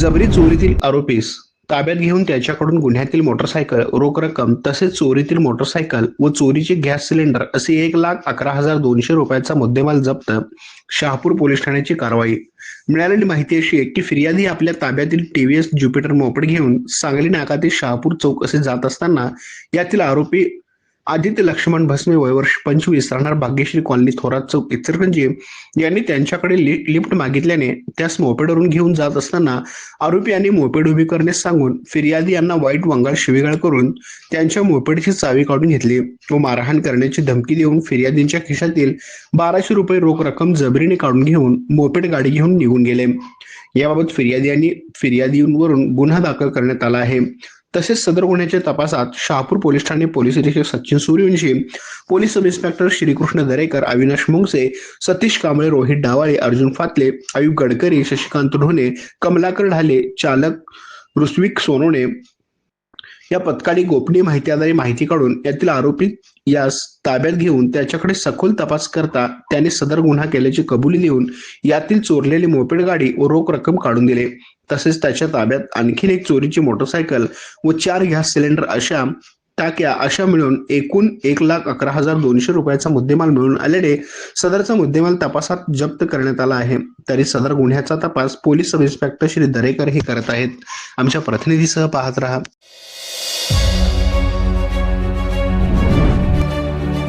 जबरी चोरीतील आरोपीस ताब्यात घेऊन त्याच्याकडून गुन्ह्यातील मोटरसायकल रोख रक्कम तसेच चोरीतील मोटरसायकल व चोरीचे गॅस सिलेंडर असे एक लाख अकरा हजार दोनशे रुपयाचा मुद्देमाल जप्त शहापूर पोलीस ठाण्याची कारवाई. मिळालेली माहिती अशी आहे की फिर्यादी आपल्या ताब्यातील टीव्हीएस ज्युपिटर मोपड घेऊन सांगली नाका ते शहापूर चौक असे जात असताना यातील आरोपी आदित्य लक्ष्मण भस्मे वयवर्ष पंचवीस राहणार भाग्यश्री कॉलनी थोरात चौक इचलकरंजी. यांनी त्यांच्याकडे लिफ्ट मागितल्याने त्यास मोपेडवरून घेऊन जात असताना आरोपी यांनी मोपेड उभी करण्यास सांगून फिर्यादी यांना वाईट वंगाळ शिवीगाळ करून त्यांच्या मोपेडची चावी काढून घेतली व मारहाण करण्याची धमकी देऊन फिर्यादींच्या खिशातील बाराशे रुपये रोख रक्कम जबरीने काढून घेऊन मोपेड गाडी घेऊन निघून गेले. याबाबत फिर्यादी यांनी फिर्यादीवरून गुन्हा दाखल करण्यात आला आहे. तसेच सदर गुन्ह्याच्या तपासात शहापूर पोलीस ठाणे पोलीस अधीक्षक Sachin Suryavanshi police sub inspector Shrikrishna Darekar Avinash Mungase Satish Kamble Rohit Dawale Arjun Fatale Ayub Gadkari Shashikant Dhone Kamalakar Dhale चालक ऋस्विक सोनोने या पथकाने गोपनीय माहिती आधारे माहिती काढून यातील आरोपी यास ताब्यात घेऊन त्याच्याकडे सखोल तपास करता त्याने सदर गुन्हा केल्याची कबुली देऊन यातील चोरलेली मोपेड गाडी व रोख रक्कम काढून दिले. तसेच त्याच्या ताब्यात आणखीन एक चोरीची मोटरसायकल व चार गॅस सिलेंडर अशा टाक्या अशा मिळून एकूण एक लाख अकरा हजार दोनशे रुपयाचा मुद्देमाल मिळून आल्याने सदरचा मुद्देमाल तपासात जप्त करण्यात आला आहे. तरी सदर गुन्ह्याचा तपास police sub inspector Shri Darekar हे करत आहेत. आमच्या प्रतिनिधीसह पाहत रहा.